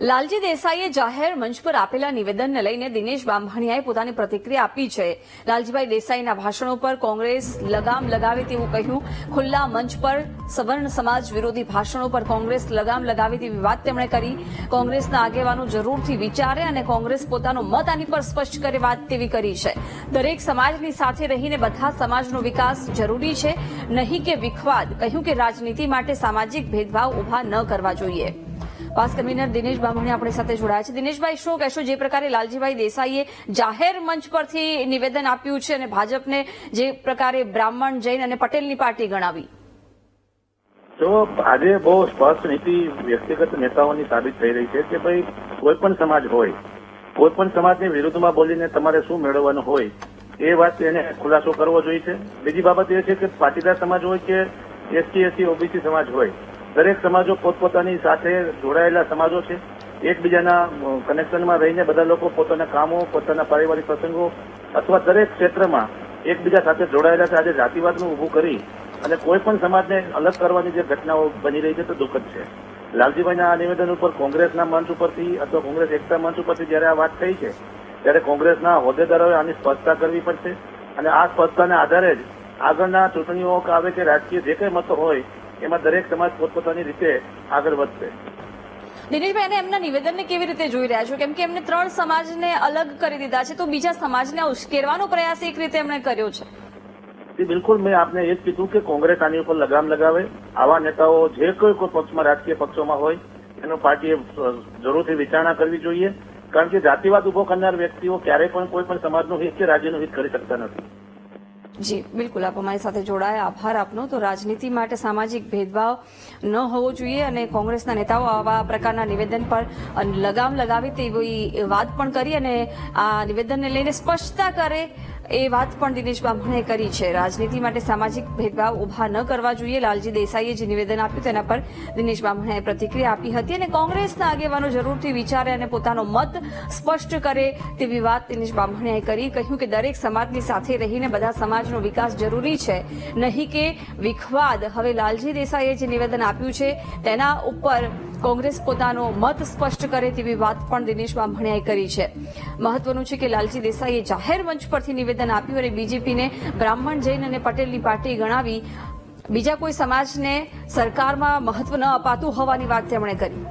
લાલજી દેસાઈએ જાહેર મંચ પર આપેલા નિવેદનને લઈને દિનેશ બાંભણિયાએ પોતાની પ્રતિક્રિયા આપી છે. લાલજીભાઈ દેસાઈના ભાષણો પર કોંગ્રેસ લગામ લગાવે તેવું કહ્યું. ખુલ્લા મંચ પર સવર્ણ સમાજ વિરોધી ભાષણો પર કોંગ્રેસ લગામ લગાવે તેવી વાત તેમણે કરી. કોંગ્રેસના આગેવાનો જરૂરથી વિચારે અને કોંગ્રેસ પોતાનો મત આની પર સ્પષ્ટ કરે વાત તેવી કરી છે. દરેક સમાજની સાથે રહીને બધા સમાજનો વિકાસ જરૂરી છે. નહીં કે વિખવાદ. કહ્યું કે રાજનીતિ માટે સામાજિક ભેદભાવ ઊભા ન કરવા જોઈએ. પાસ કન્વીનર દિનેશ બામણી આપણી સાથે જોડાયા છે. દિનેશભાઈ, શું કહેશો? જે પ્રકારે લાલજીભાઈ દેસાઈએ જાહેર મંચ પરથી નિવેદન આપ્યું છે અને ભાજપને જે પ્રકારે બ્રાહ્મણ જૈન અને પટેલની પાર્ટી ગણાવી. જો આજે બહુ સ્પષ્ટ નીતિ વ્યક્તિગત નેતાઓની સાબિત થઈ રહી છે કે ભાઈ કોઈ પણ સમાજ હોય, કોઈ પણ સમાજની વિરુદ્ધમાં બોલીને તમારે શું મેળવવાનું હોય, એ વાત એને ખુલાસો કરવો જોઈએ છે. બીજી બાબત એ છે કે પાટીદાર સમાજ હોય કે એસટી એસસી ઓબીસી સમાજ હોય દરેક સમાજો પોતપોતાની સાથે જોડાયેલા સમાજો છે. એકબીજાના કનેક્શનમાં રહીને બધા લોકો પોતાના કામો, પોતાના પારિવારિક પ્રસંગો અથવા દરેક ક્ષેત્રમાં એકબીજા સાથે જોડાયેલા છે. આજે જાતિવાદનું ઊભું કરી અને કોઈ પણ સમાજને અલગ કરવાની જે ઘટનાઓ બની રહી છે તે દુઃખદ છે. લાલજીભાઈના આ નિવેદન ઉપર કોંગ્રેસના મંચ ઉપરથી અથવા કોંગ્રેસ એકતા મંચ ઉપરથી જયારે આ વાત થઈ છે, ત્યારે કોંગ્રેસના હોદ્દેદારોએ આની સ્પષ્ટતા કરવી પડશે. અને આ સ્પષ્ટતાના આધારે જ આગળના ચૂંટણીઓ આવે કે રાજકીય જે કંઈ મતો હોય એમાં દરેક સમાજ પોતપોતાની રીતે આગળ વધશે. દિનેશભાઈ અને એમના નિવેદનને કેવી રીતે જોઈ રહ્યા છો? કેમ કે એમને ત્રણ સમાજને અલગ કરી દીધા છે તો બીજા સમાજને ઉશ્કેરવાનો પ્રયાસ એક રીતે એમણે કર્યો છે? બિલકુલ. મેં આપને એ જ કીધું કે કોંગ્રેસ આની ઉપર લગામ લગાવે. આવા નેતાઓ જે કોઈ કોઈ પક્ષમાં રાજકીય પક્ષોમાં હોય એનો પાર્ટીએ જરૂરથી વિચારણા કરવી જોઈએ. કારણ કે જાતિવાદ ઊભો કરનાર વ્યક્તિઓ ક્યારેય પણ કોઈ પણ સમાજનું હિત કે રાજ્યનું હિત કરી શકતા નથી. જી, બિલકુલ. આપ અમારી સાથે જોડાયા. આભાર આપનો. તો રાજનીતિ માટે સામાજિક ભેદભાવ ન હોવો જોઈએ અને કોંગ્રેસના નેતાઓ આવા પ્રકારના નિવેદન પર લગામ લગાવે તેવી વાત પણ કરી અને આ નિવેદનને લઈને સ્પષ્ટતા કરે એ વાત પણ દિનેશ બામણે કરી છે. રાજનીતિ માટે સામાજિક ભેદભાવ ઊભા ન કરવા જોઈએ. લાલજી દેસાઈએ જે નિવેદન આપ્યું તેના પર દિનેશ બામણે પ્રતિક્રિયા આપી હતી અને કોંગ્રેસના આગેવાનો જરૂરથી વિચારે અને પોતાનો મત સ્પષ્ટ કરે તેવી વાત દિનેશ બામણીયાએ કરી. કહ્યું કે દરેક સમાજની સાથે રહીને બધા સમાજનો વિકાસ જરૂરી છે. નહીં કે વિખવાદ. હવે લાલજી દેસાઈએ જે નિવેદન આપ્યું છે તેના ઉપર કોંગ્રેસ પોતાનો મત સ્પષ્ટ કરે તેવી વાત પણ દિનેશ બામણીયાએ કરી છે. મહત્વનું છે કે લાલજી દેસાઈએ જાહેર મંચ પરથી નિવેદન આપ્યું અને બીજેપીને બ્રાહ્મણ જૈન અને પટેલની પાર્ટી ગણાવી બીજા કોઈ સમાજને સરકારમાં મહત્વ ન અપાતું હોવાની વાત તેમણે કરી.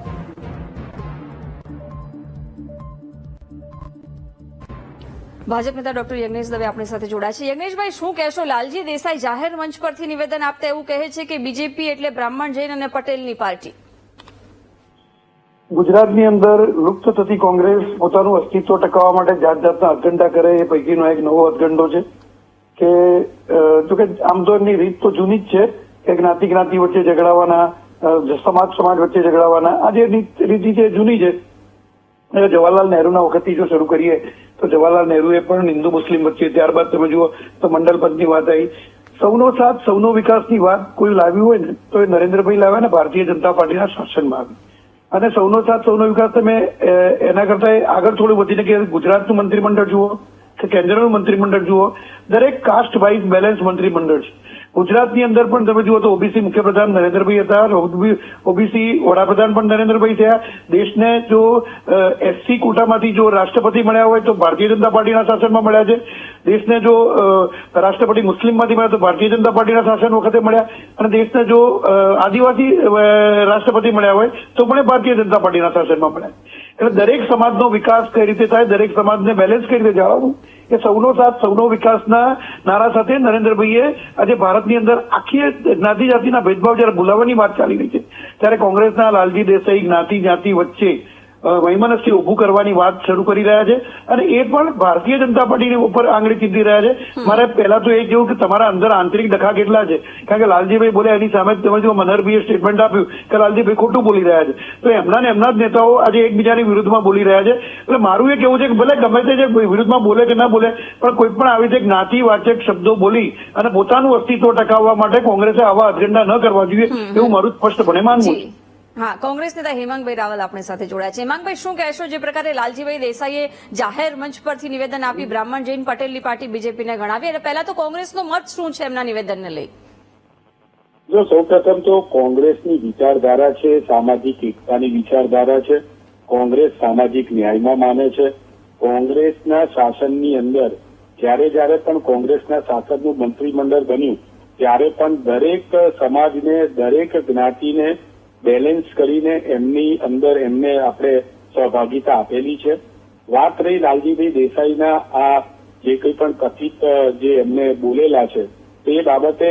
ભાજપ નેતા ડોક્ટર યજ્ઞેશ દવે આપણી સાથે જોડાયા છે. યજ્ઞેશભાઈ, શું કહેશો? લાલજી દેસાઈ જાહેર મંચ પરથી નિવેદન આપતા એવું કહે છે કે બીજેપી એટલે બ્રાહ્મણ જૈન અને પટેલની પાર્ટી. ગુજરાતની અંદર લુપ્ત થતી કોંગ્રેસ પોતાનું અસ્તિત્વ ટકાવવા માટે જાત જાતના અજગંડા કરે, એ પૈકીનો એક નવો અજગંડો છે કે જો કે આમ તો એમની રીત તો જૂની જ છે કે જ્ઞાતિ જ્ઞાતિ વચ્ચે ઝઘડાવાના સમાજ સમાજ વચ્ચે ઝઘડાવાના, આ જે રીત છે જૂની છે જવાહરલાલ નહેરુના વખતથી જો શરૂ કરીએ તો જવાહરલાલ નહેરુએ પણ હિન્દુ મુસ્લિમ વચ્ચે ત્યારબાદ તમે જુઓ તો મંડલ પંથની વાત આવી. સૌનો સાથ, સૌનો વિકાસની વાત કોઈ લાવ્યું હોય ને તો એ નરેન્દ્રભાઈ લાવ્યા ને ભારતીય જનતા પાર્ટીના શાસનમાં આવી અને સૌનો સાથ, સૌનો વિકાસ તમે એના કરતા આગળ થોડું વધીને કે ગુજરાતનું મંત્રીમંડળ જુઓ, કે કેન્દ્રનું મંત્રીમંડળ જુઓ, દરેક કાસ્ટ વાઇઝ બેલેન્સ મંત્રીમંડળ છે. ગુજરાતની અંદર પણ તમે જુઓ તો ઓબીસી મુખ્યપ્રધાન નરેન્દ્રભાઈ હતા ઓબીસી વડાપ્રધાન પણ નરેન્દ્રભાઈ થયા. દેશને જો એસસી કોટામાંથી જો રાષ્ટ્રપતિ મળ્યા હોય તો ભારતીય જનતા પાર્ટીના શાસનમાં મળ્યા છે. દેશને જો રાષ્ટ્રપતિ મુસ્લિમમાંથી મળ્યા તો ભારતીય જનતા પાર્ટીના શાસન વખતે મળ્યા અને દેશને જો આદિવાસી રાષ્ટ્રપતિ મળ્યા હોય તો પણ ભારતીય જનતા પાર્ટીના શાસનમાં મળ્યા. એટલે દરેક સમાજનો વિકાસ કઈ રીતે થાય, દરેક સમાજને બેલેન્સ કઈ રીતે જાળવવું એ સૌનો સાથ, સૌનો વિકાસના નારા સાથે નરેન્દ્રભાઈએ આજે ભારતની અંદર આખી જ્ઞાતિ જાતિના ભેદભાવ જયારે ભૂલાવવાની વાત ચાલી રહી છે, ત્યારે કોંગ્રેસના લાલજી દેસાઈ જ્ઞાતિ જાતિ વચ્ચે વૈમનસ્ય ઉભું કરવાની વાત શરૂ કરી રહ્યા છે અને એ પણ ભારતીય જનતા પાર્ટીની ઉપર આંગળી ચીંધી રહ્યા છે. મારે પહેલા તો એ કેવું કે તમારા અંદર આંતરિક ડખા કેટલા છે? કારણ કે લાલજીભાઈ બોલે એની સામે તમે જો મનહરભાઈએ સ્ટેટમેન્ટ આપ્યું કે લાલજીભાઈ ખોટું બોલી રહ્યા છે. તો એમના ને એમના જ નેતાઓ આજે એકબીજાની વિરુદ્ધમાં બોલી રહ્યા છે. એટલે મારું એ કેવું છે કે ભલે ગમે તે જે વિરુદ્ધમાં બોલે કે ના બોલે પણ કોઈ પણ આવી રીતે જ્ઞાતિવાચક શબ્દો બોલી અને પોતાનું અસ્તિત્વ ટકાવવા માટે કોંગ્રેસે આવા અજેન્ડા ન કરવા જોઈએ એવું મારું સ્પષ્ટપણે માનવું છે. હા, કોંગ્રેસ નેતા હેમાંગભાઈ રાવલ આપણી સાથે જોડાયા છે. હેમાંગભાઈ, શું કહેશો? જે પ્રકારે લાલજીભાઈ દેસાઈએ જાહેર મંચ પરથી નિવેદન આપી બ્રાહ્મણ જૈન પટેલની પાર્ટી બીજેપીને ગણાવી. અને પહેલા તો કોંગ્રેસનો મત શું છે એમના નિવેદનને લઈ? જો સૌપ્રથમ તો કોંગ્રેસની વિચારધારા છે, સામાજિક એકતાની વિચારધારા છે. કોંગ્રેસ સામાજિક ન્યાયમાં માને છે. કોંગ્રેસના શાસનની અંદર જ્યારે જ્યારે પણ કોંગ્રેસના શાસનનું મંત્રીમંડળ બન્યું, ત્યારે પણ દરેક સમાજને, દરેક જ્ઞાતિને બેલેન્સ કરીને એમની અંદર એમને આપણે સહભાગીતા આપેલી છે. વાત રહી લાલજીભાઈ દેસાઈના આ જે કંઈ પણ કથિત જે એમને બોલેલા છે, તે બાબતે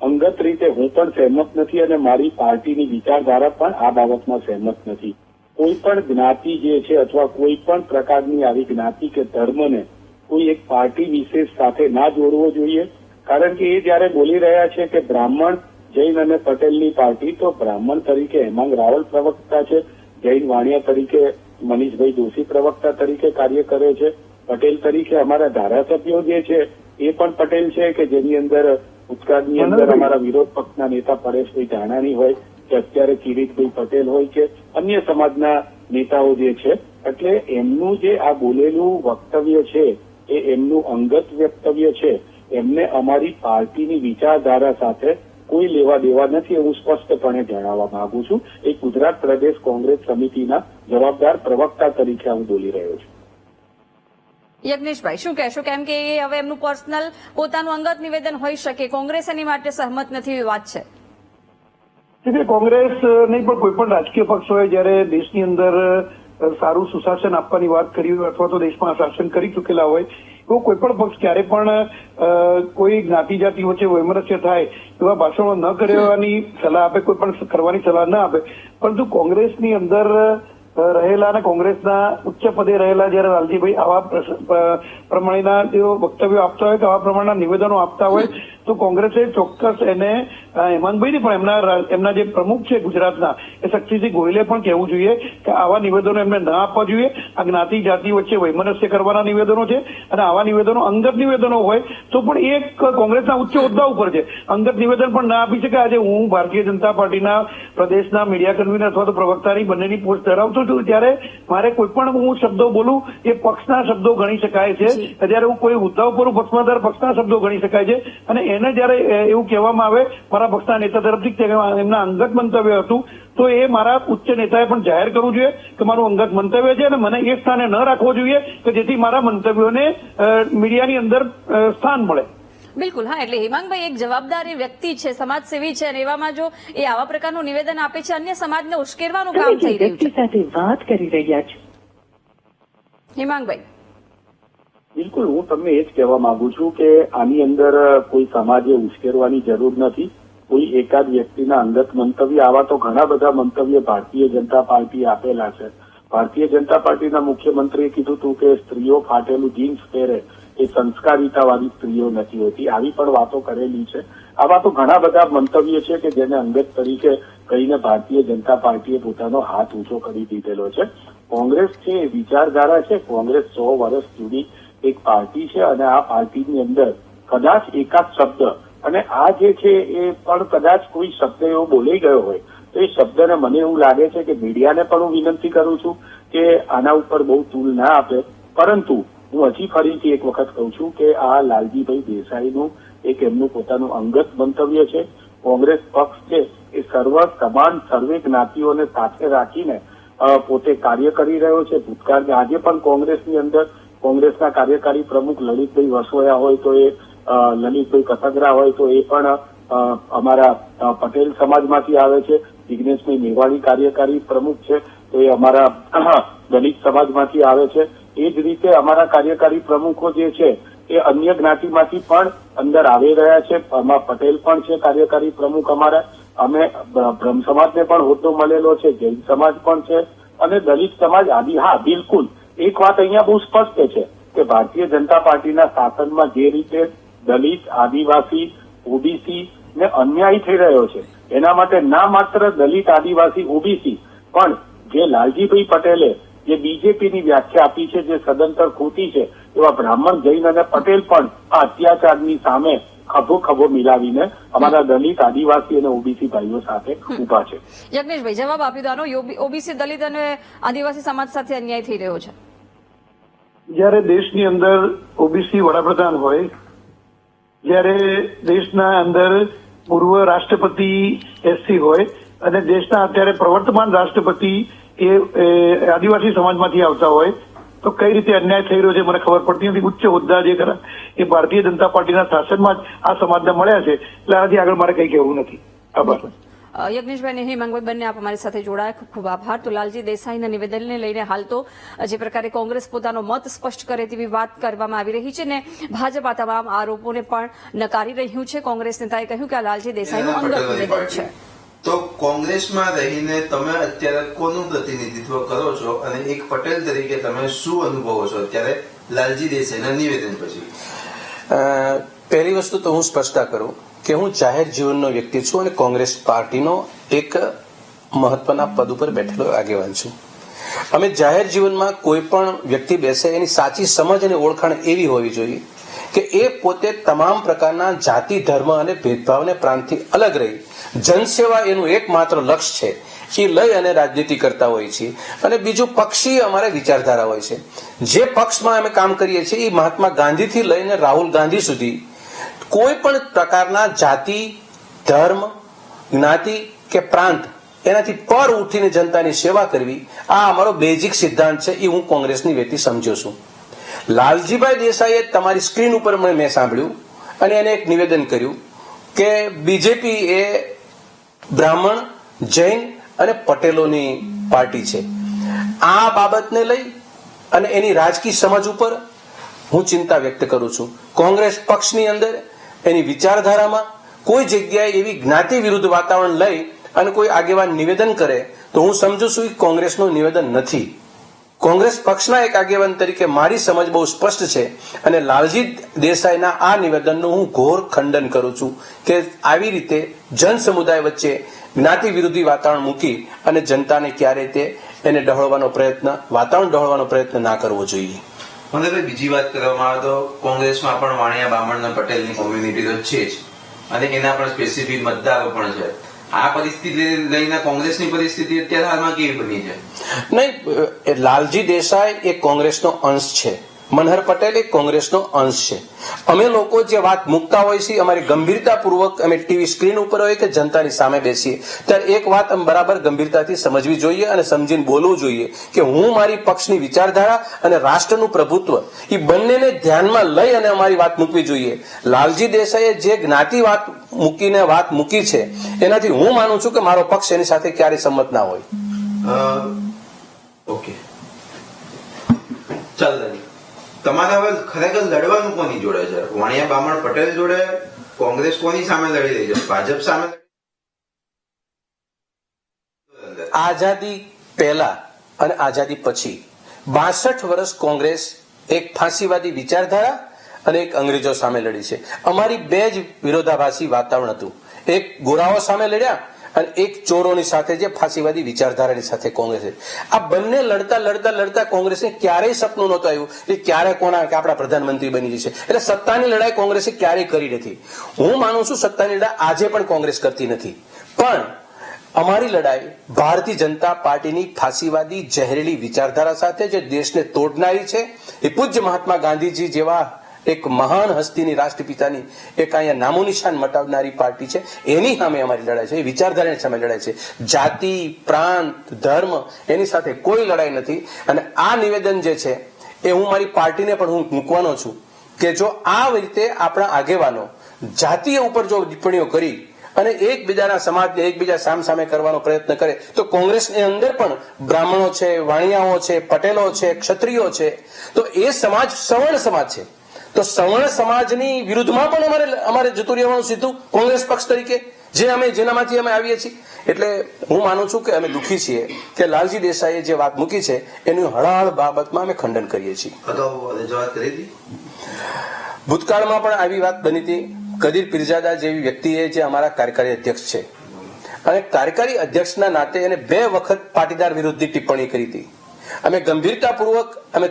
અંગત રીતે હું પણ સહેમત નથી અને મારી પાર્ટીની વિચારધારા પણ આ બાબતમાં સહેમત નથી. કોઈ પણ જ્ઞાતિ જે છે અથવા કોઈ પણ પ્રકારની આવી જ્ઞાતિ કે ધર્મને કોઈ એક પાર્ટી વિશેષ સાથે ના જોડવો જોઈએ. કારણ કે એ જયારે બોલી રહ્યા છે કે બ્રાહ્મણ જૈન અને પટેલની પાર્ટી તો બ્રાહ્મણ તરીકે હેમાંગ રાવલ પ્રવક્તા છે. જૈન વાણિયા તરીકે મનીષભાઈ જોશી પ્રવક્તા તરીકે કાર્ય કરે છે. પટેલ તરીકે અમારા ધારાસભ્યો જે છે એ પણ પટેલ છે કે જેની અંદર ભૂતકાળની અંદર અમારા વિરોધ પક્ષના નેતા પરેશભાઈ ધાણાની હોય કે અત્યારે કિરીટભાઈ પટેલ હોય કે અન્ય સમાજના નેતાઓ જે છે. એટલે એમનું જે આ બોલેલું વક્તવ્ય છે એ એમનું અંગત વક્તવ્ય છે. એમને અમારી પાર્ટીની વિચારધારા સાથે કોઈ લેવા દેવા નથી એવું સ્પષ્ટપણે જણાવવા માંગુ છું. એ ગુજરાત પ્રદેશ કોંગ્રેસ સમિતિના જવાબદાર પ્રવક્તા તરીકે હું બોલી રહ્યો છું. યજ્ઞેશભાઈ શું કહેશો? કેમ કે એ હવે એમનું પર્સનલ પોતાનું અંગત નિવેદન હોઈ શકે. કોંગ્રેસ એની માટે સહમત નથી એવી વાત છે. એટલે કોંગ્રેસ નહીં પણ કોઈ પણ રાજકીય પક્ષ હોય જ્યારે દેશની અંદર સારું સુશાસન આપવાની વાત કરી હોય અથવા તો દેશમાં શાસન કરી ચૂકેલા હોય એવો કોઈ પણ પક્ષ ક્યારે પણ કોઈ જ્ઞાતિ જાતિ વચ્ચે વૈમનસ્ય થાય એવા ભાષણો ન કરવાની સલાહ આપે કોઈ પણ કરવાની સલાહ ન આપે. પરંતુ કોંગ્રેસની અંદર રહેલા અને કોંગ્રેસના ઉચ્ચ પદે રહેલા જયારે લાલજીભાઈ આવા પ્રમાણેના તેઓ વક્તવ્યો આપતા હોય કે આવા પ્રમાણના નિવેદનો આપતા હોય તો કોંગ્રેસે ચોક્કસ એને હેમંતભાઈને પણ એમના એમના જે પ્રમુખ છે ગુજરાતના એ શક્તિસિંહ ગોહિલે પણ કહેવું જોઈએ કે આવા નિવેદનો એમને ન આપવા જોઈએ. આ જ્ઞાતિ જાતિ વચ્ચે વૈમનસ્ય કરવાના નિવેદનો છે અને આવા નિવેદનો અંગત નિવેદનો હોય તો પણ એ કોંગ્રેસના ઉચ્ચ હોદ્દા ઉપર છે. અંગત નિવેદન પણ ના આપી શકે. આજે હું ભારતીય જનતા પાર્ટીના પ્રદેશના મીડિયા કન્વીનર અથવા તો પ્રવક્તાની બંનેની પોસ્ટ ધરાવતો છું. ત્યારે મારે કોઈ પણ હું શબ્દો બોલું એ પક્ષના શબ્દો ગણી શકાય છે. ત્યારે હું કોઈ હોદ્દા ઉપર હું પક્ષમાં પક્ષના શબ્દો ગણી શકાય છે. અને એને જયારે એવું કહેવામાં આવે મારા પક્ષના નેતા તરફથી એમના અંગત મંતવ્ય હતું તો એ મારા ઉચ્ચ નેતાએ પણ જાહેર કરવું જોઈએ કે મારું અંગત મંતવ્ય છે અને મને એ સ્થાને ન રાખવો જોઈએ કે જેથી મારા મંતવ્યોને મીડિયાની અંદર સ્થાન મળે. બિલકુલ હા એટલે હેમાંગભાઈ એક જવાબદારી વ્યક્તિ છે સમાજસેવી છે અને એવામાં જો એ આવા પ્રકારનું નિવેદન આપે છે અન્ય સમાજને ઉશ્કેરવાનું કામ થઈ રહ્યું છે. સાથે વાત કરી રહ્યા છે. હેમાંગભાઈ. બિલકુલ, હું તમને એ જ કહેવા માંગુ છું કે આની અંદર કોઈ સમાજે ઉશ્કેરવાની જરૂર નથી. કોઈ એકાદ વ્યક્તિના અંગત મંતવ્ય, આવા તો ઘણા બધા મંતવ્ય ભારતીય જનતા પાર્ટી આપેલા છે. ભારતીય જનતા પાર્ટીના મુખ્યમંત્રીએ કીધું હતું કે સ્ત્રીઓ ફાટેલું જીન્સ પહેરે એ સંસ્કારિતાવાળી સ્ત્રીઓ નથી હોતી. આવી પણ વાતો કરેલી છે. આવા તો ઘણા બધા મંતવ્ય છે કે જેને અંગત તરીકે કહીને ભારતીય જનતા પાર્ટીએ પોતાનો હાથ ઊંચો કરી દીધેલો છે. કોંગ્રેસ છે એ વિચારધારા છે. કોંગ્રેસ સો વર્ષ જૂની એક પાર્ટી છે અને આ પાર્ટીની અંદર કદાચ એકાદ શબ્દ અને આ જે છે એ પણ કદાચ કોઈ શબ્દ એવો બોલાઈ ગયો હોય, તો એ શબ્દને મને એવું લાગે છે કે મીડિયાને પણ હું વિનંતી કરું છું કે આના ઉપર બહુ તૂલ ના આપે. પરંતુ હું હજી ફરીથી એક વખત કહું છું કે આ લાલજીભાઈ દેસાઈનું એક એમનું પોતાનું અંગત મંતવ્ય છે. કોંગ્રેસ પક્ષ છે એ સર્વ સમાન સર્વે જ્ઞાતિઓને સાથે રાખીને પોતે કાર્ય કરી રહ્યો છે. ભૂતકાળ આજે પણ કોંગ્રેસની અંદર કોંગ્રેસના કાર્યકારી પ્રમુખ લલિતભાઈ વસોયા હોય તો એ લલિતભાઈ કસગરા હોય તો એ પણ અમારા પટેલ સમાજમાંથી આવે છે. જિગ્નેશભાઈ મેવાણી કાર્યકારી પ્રમુખ છે. તો એ અમારા દલિત સમાજમાંથી આવે છે. એ જ રીતે અમારા કાર્યકારી પ્રમુખો જે છે, એ અન્ય જ્ઞાતિમાંથી પણ અંદર આવી રહ્યા છે. આમાં પટેલ પણ છે કાર્યકારી પ્રમુખ અમારા. અમે બ્રહ્મ સમાજને પણ હોદ્દો મળેલો છે. જૈન સમાજ પણ છે. અને દલિત સમાજ, આદિ, હા, બિલકુલ. એક વાત અહીંયા બહુ સ્પષ્ટ છે કે ભારતીય જનતા પાર્ટીના શાસનમાં જે રીતે દલિત આદિવાસી ઓબીસી ને અન્યાય થઈ રહ્યો છે એના માટે ના માત્ર દલિત આદિવાસી ઓબીસી પણ જે લાલજીભાઈ પટેલે જે બીજેપીની વ્યાખ્યા આપી છે જે સદંતર ખોટી છે એવા બ્રાહ્મણ જૈન અને પટેલ પણ આ અત્યાચારની સામે ખભો ખભો મિલાવીને અમારા દલિત આદિવાસી અને ઓબીસી ભાઈઓ સાથે ઊભા છે. યજ્ઞેશભાઈ જવાબ આપી દો ઓબીસી દલિત અને આદિવાસી સમાજ સાથે અન્યાય થઈ રહ્યો છે. જ્યારે દેશની અંદર ઓબીસી વડાપ્રધાન હોય, જ્યારે દેશના અંદર પૂર્વ રાષ્ટ્રપતિ એસસી હોય અને દેશના અત્યારે પ્રવર્તમાન રાષ્ટ્રપતિ એ આદિવાસી સમાજમાંથી આવતા હોય, તો કઈ રીતે અન્યાય થઈ રહ્યો છે મને ખબર પડતી નથી. ઉચ્ચ હોદ્દા જે ખરા એ ભારતીય જનતા પાર્ટીના શાસનમાં જ આ સમાજને મળ્યા છે. એટલે આનાથી આગળ મારે કઈ કહેવું નથી. આભાર. યજ્ઞેશભાઈ અને હેમાંગભાઈ બંને આપ અમારી સાથે જોડાયા. ખૂબ ખૂબ આભાર. તો લાલજી દેસાઈના નિવેદનને લઈને હાલ તો જે પ્રકારે કોંગ્રેસ પોતાનો મત સ્પષ્ટ કરે તેવી વાત કરવામાં આવી રહી છે ને ભાજપ આ તમામ આરોપોને પણ નકારી રહ્યું છે. કોંગ્રેસ નેતાએ કહ્યું કે આ લાલજી દેસાઈનું અંગત નિવેદન છે. તો કોંગ્રેસમાં રહીને તમે અત્યારે કોનું પ્રતિનિધિત્વ કરો છો? અને એક પટેલ તરીકે તમે શું અનુભવો છો અત્યારે લાલજી દેસાઈના નિવેદન પછી? પહેલી વસ્તુ તો હું સ્પષ્ટતા કરું. કે હું જાહેર જીવનનો વ્યક્તિ છું અને કોંગ્રેસ પાર્ટીનો એક મહત્વના પદ ઉપર બેઠેલો આગેવાન છું. અમે જાહેર જીવનમાં કોઈ પણ વ્યક્તિ બેસે એની સાચી સમજ અને ઓળખાણ એવી હોવી જોઈએ કે એ પોતે તમામ પ્રકારના જાતિ, ધર્મ અને ભેદભાવને પ્રાંતથી અલગ રહી. જનસેવા એનું એકમાત્ર લક્ષ્ય છે. એ લઈ અને રાજનીતિ કરતા હોય છે. અને બીજું પક્ષી અમારે વિચારધારા હોય છે. જે પક્ષમાં અમે કામ કરીએ છીએ એ મહાત્મા ગાંધીથી લઈને રાહુલ ગાંધી સુધી કોઈ પણ પ્રકારના જાતિ, ધર્મ, જ્ઞાતિ કે પ્રાંત એનાથી પર ઉઠીને જનતાની સેવા કરવી, આ અમારો બેઝિક સિદ્ધાંત છે, એ હું કોંગ્રેસની વ્યક્તિ સમજ્યો છું. લાલજીભાઈ દેસાઈએ તમારી સ્ક્રીન ઉપર મેં મેં સાંભળ્યું અને એને એક નિવેદન કર્યું કે બીજેપી એ બ્રાહ્મણ, જૈન અને પટેલોની પાર્ટી છે. આ બાબતને લઈ અને એની રાજકીય સમજ ઉપર હું ચિંતા વ્યક્ત કરું છું. કોંગ્રેસ પક્ષની અંદર એની વિચારધારામાં કોઈ જગ્યાએ એવી જ્ઞાતિ વિરુદ્ધ વાતાવરણ લઈ અને કોઈ આગેવાન નિવેદન કરે, તો હું સમજુ છું કે કોંગ્રેસનું નિવેદન નથી. કોંગ્રેસ પક્ષના એક આગેવાન તરીકે મારી સમજ બહુ સ્પષ્ટ છે અને લાલજી દેસાઈના આ નિવેદનનું હું ઘોર ખંડન કરું છું કે આવી રીતે જન સમુદાય વચ્ચે જ્ઞાતિ વિરોધી વાતાવરણ મૂકી અને જનતાને ક્યારે તે એને ડહોળવાનો પ્રયત્ન, વાતાવરણ ડહોળવાનો પ્રયત્ન ના કરવો જોઈએ. મને ભાઈ બીજી વાત કરવામાં આવે તો કોંગ્રેસમાં પણ વાણિયા બામણના પટેલની કોમ્યુનિટી તો છે જ. અને એના પણ સ્પેસિફિક મતદારો પણ છે. આ પરિસ્થિતિ લઈને કોંગ્રેસની પરિસ્થિતિ અત્યારે હાલમાં કેવી બની છે? નહીં લાલજી દેસાઈ એ કોંગ્રેસનો અંશ છે. મનહર પટેલ એ કોંગ્રેસનો અંશ છે. અમે લોકો જે વાત મૂકતા હોય છે અમારી ગંભીરતાપૂર્વક અમે ટીવી સ્ક્રીન ઉપર હોય કે જનતાની સામે બેસીએ, ત્યારે એક વાત અમે બરાબર ગંભીરતાથી સમજવી જોઈએ અને સમજીને બોલવું જોઈએ કે હું મારી પક્ષની વિચારધારા અને રાષ્ટ્રનું પ્રભુત્વ એ બંનેને ધ્યાનમાં લઈ અને અમારી વાત મૂકવી જોઈએ. લાલજી દેસાઈએ જે જ્ઞાતિ વાત મૂકીને વાત મૂકી છે, એનાથી હું માનું છું કે મારો પક્ષ એની સાથે ક્યારેય સંમત ના હોય. ઓકે. ચાલ તમારે હવે ખરેખર લડવાનું કોની જોડે છે? વાણિયા બામણ પટેલ જોડે કોંગ્રેસ કોની સામે લડી રહી છે? ભાજપ સામે આઝાદી પહેલા અને આઝાદી પછી બાસઠ વર્ષ કોંગ્રેસ એક ફાંસીવાદી વિચારધારા અને એક અંગ્રેજો સામે લડી છે. અમારી બે જ વિરોધાભાસી વાતાવરણ હતું. એક ગોરાઓ સામે લડ્યા અને એક ચોરોની સાથે જે ફાંસીવાદી વિચારધારાની સાથે કોંગ્રેસે આ બંને લડતા લડતા લડતા કોંગ્રેસને ક્યારેય સપનું નહોતું આવ્યું કે ક્યારે કોના કે આપણા પ્રધાનમંત્રી બની જશે. એટલે સત્તાની લડાઈ કોંગ્રેસે ક્યારેય કરી નથી. હું માનું છું સત્તાની લડાઈ આજે પણ કોંગ્રેસ કરતી નથી. પણ અમારી લડાઈ ભારતીય જનતા પાર્ટીની ફાંસીવાદી જહેરીલી વિચારધારા સાથે જે દેશને તોડનારી છે, એ પૂજ્ય મહાત્મા ગાંધીજી જેવા એક મહાન હસ્તીની રાષ્ટ્રપિતાની એક અહીંયા નામો નિશાન મટાવનારી પાર્ટી છે. એની સામે અમારી લડાઈ છે. એ વિચારધારાની સામે લડાઈ છે. જાતિ, પ્રાંત, ધર્મ એની સાથે કોઈ લડાઈ નથી. અને આ નિવેદન જે છે, એ હું મારી પાર્ટીને પણ હું મૂકવાનો છું કે જો આ રીતે આપણા આગેવાનો જાતીય ઉપર જો ટિપ્પણીઓ કરી અને એકબીજાના સમાજને એકબીજા સામ સામે કરવાનો પ્રયત્ન કરે, તો કોંગ્રેસની અંદર પણ બ્રાહ્મણો છે, વાણિયાઓ છે, પટેલો છે, ક્ષત્રિયો છે, તો એ સમાજ સવર્ણ સમાજ છે. તો સવર્ણ સમાજની વિરુદ્ધમાં પણ અમારે અમારે જતું રહેવાનું સીધું, કોંગ્રેસ પક્ષ તરીકે, જે અમે, જેનામાંથી અમે આવીએ છીએ. એટલે હું માનું છું કે અમે દુઃખી છીએ કે લાલજી દેસાઈએ જે વાત મૂકી છે, એની હળહળ બાબતમાં અમે ખંડન કરીએ છીએ. ભૂતકાળમાં પણ આવી વાત બની હતી. કદીર પીરજાદા જેવી વ્યક્તિએ જે અમારા કાર્યકારી અધ્યક્ષ છે. અને કાર્યકારી અધ્યક્ષના નાતે એને બે વખત પાટીદાર વિરુદ્ધની ટિપ્પણી કરી હતી. અમે ગંભીરતાપૂર્વક, અમે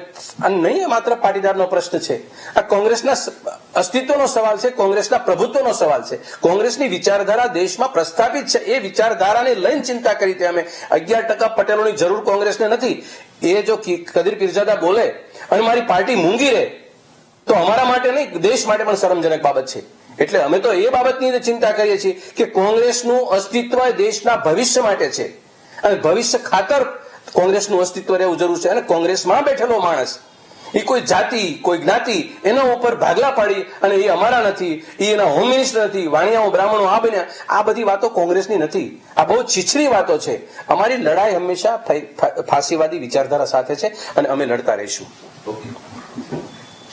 નહીં માત્ર પાટીદારનો પ્રશ્ન છે. આ કોંગ્રેસના અસ્તિત્વનો સવાલ છે, કોંગ્રેસના પ્રભુત્વનો સવાલ છે. કોંગ્રેસની વિચારધારા દેશમાં પ્રસ્થાપિત છે, એ વિચારધારાને લઈને ચિંતા કરી અમે અગિયાર ટકા પટેલોની જરૂર કોંગ્રેસને નથી. એ જો કદીર પીરજાદા બોલે અને મારી પાર્ટી મૂંગી રહે, તો અમારા માટે નહીં, દેશ માટે પણ શરમજનક બાબત છે. એટલે અમે તો એ બાબતની ચિંતા કરીએ છીએ કે કોંગ્રેસનું અસ્તિત્વ દેશના ભવિષ્ય માટે છે. અને ભવિષ્ય ખાતર કોંગ્રેસનું અસ્તિત્વ રહેવું જરૂર છે અને કોંગ્રેસમાં બેઠેલો માણસ એ કોઈ જાતિ, કોઈ જ્ઞાતિ, એના ઉપર ભાગલા પાડી અને એ અમારા નથી એ એના હોમ મિનિસ્ટર નથી, વાણિયાઓ, બ્રાહ્મણો, આ બન્યા. આ બધી વાતો કોંગ્રેસની નથી. આ બહુ છીછરી વાતો છે. અમારી લડાઈ હંમેશા ફાસીવાદી વિચારધારા સાથે છે અને અમે લડતા રહીશું.